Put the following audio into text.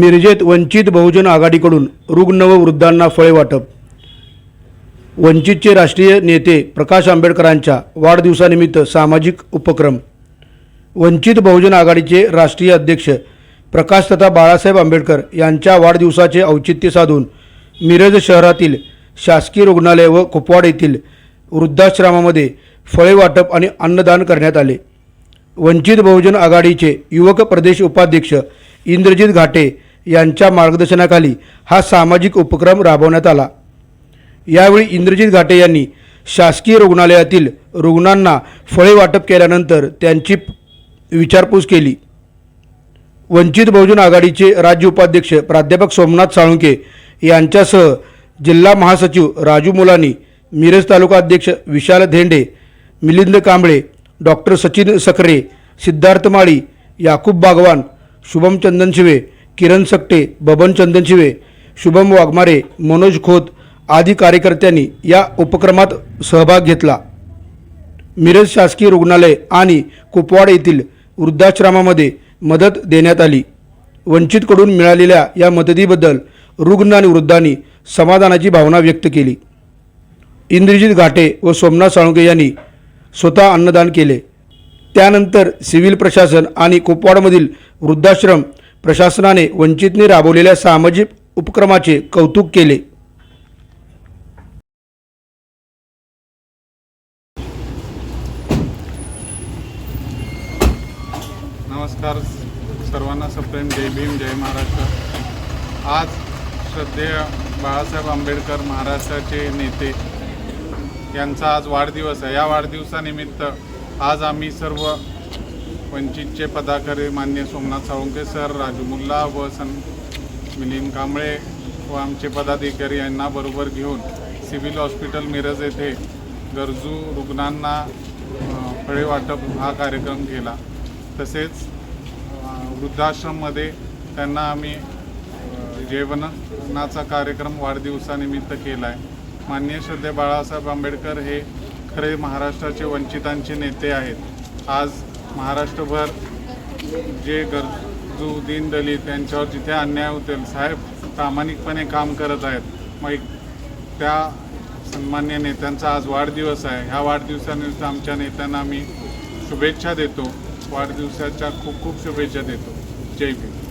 मिरजेत वंचित बहुजन आघाडीकडून रुग्ण व वृद्धांना फळे वाटप. वंचितचे राष्ट्रीय नेते प्रकाश आंबेडकरांच्या वाढदिवसानिमित्त सामाजिक उपक्रम. वंचित बहुजन आघाडीचे राष्ट्रीय अध्यक्ष प्रकाश तथा बाळासाहेब आंबेडकर यांच्या वाढदिवसाचे औचित्य साधून मिरज शहरातील शासकीय रुग्णालय व कुपवाड येथील वृद्धाश्रमामध्ये फळे वाटप आणि अन्नदान करण्यात आले. वंचित बहुजन आघाडीचे युवक प्रदेश उपाध्यक्ष इंद्रजित घाटे यांच्या मार्गदर्शनाखाली हा सामाजिक उपक्रम राबवण्यात आला. यावेळी इंद्रजित घाटे यांनी शासकीय रुग्णालयातील रुग्णांना फळे वाटप केल्यानंतर त्यांची विचारपूस केली. वंचित बहुजन आघाडीचे राज्य उपाध्यक्ष प्राध्यापक सोमनाथ साळुंके यांच्यासह जिल्हा महासचिव राजू मुलानी मिरज तालुका अध्यक्ष विशाल धेंडे मिलिंद कांबळे डॉक्टर सचिन सकरे सिद्धार्थ माळी याकूब बागवान शुभम चंदनशिवे किरण सकटे बबन चंदनशिवे शुभम वाघमारे मनोज खोत आदी कार्यकर्त्यांनी या उपक्रमात सहभाग घेतला. मिरज शासकीय रुग्णालय आणि कुपवाड येथील वृद्धाश्रमामध्ये मदत देण्यात आली. वंचितकडून मिळालेल्या या मदतीबद्दल रुग्ण आणि वृद्धांनी समाधानाची भावना व्यक्त केली. इंद्रजित घाटे व सोमनाथ साळुंके यांनी स्वतः अन्नदान केले. त्यानंतर सिव्हिल प्रशासन आणि कुपवाडमधील वृद्धाश्रम प्रशासनाने वंचितने राबवलेल्या सामाजिक उपक्रमाचे कौतुक केले. नमस्कार सर्वांना सप्रेम जय भीम जय महाराष्ट्र. आज श्रद्धेय बाळासाहेब आंबेडकर महाराष्ट्राचे नेते यांचा आज वाढदिवस आहे. या वाढदिवसानिमित्त आज आम्ही सर्व वंचितचे पदाधिकारी मान्य सोमनाथ साळुंके सर राजू मुल्ला व सन मिलिंद कांबळे व आमचे पदाधिकारी यांना बरोबर घेऊन सिव्हिल हॉस्पिटल मिरज येथे गरजू रुग्णांना फळे वाटप हा कार्यक्रम केला. तसेच वृद्धाश्रममध्ये त्यांना आम्ही जेवणाचा कार्यक्रम वाढदिवसानिमित्त केला आहे मान्य श्रद्धे बाळासाहेब आंबेडकर हे खरे महाराष्ट्राचे वंचितांचे नेते आहेत. आज महाराष्ट्रभर जे गरजू दीनदलित यांच्यावर जिथे अन्याय होतील साहेब प्रामाणिकपणे काम करत आहेत. मग त्या सन्मान्य नेत्यांचा आज वाढदिवस आहे. ह्या वाढदिवसानिमित्त आमच्या नेत्यांना आम्ही शुभेच्छा देतो. वाढदिवसाच्या खूप खूप शुभेच्छा देतो. जय भीम.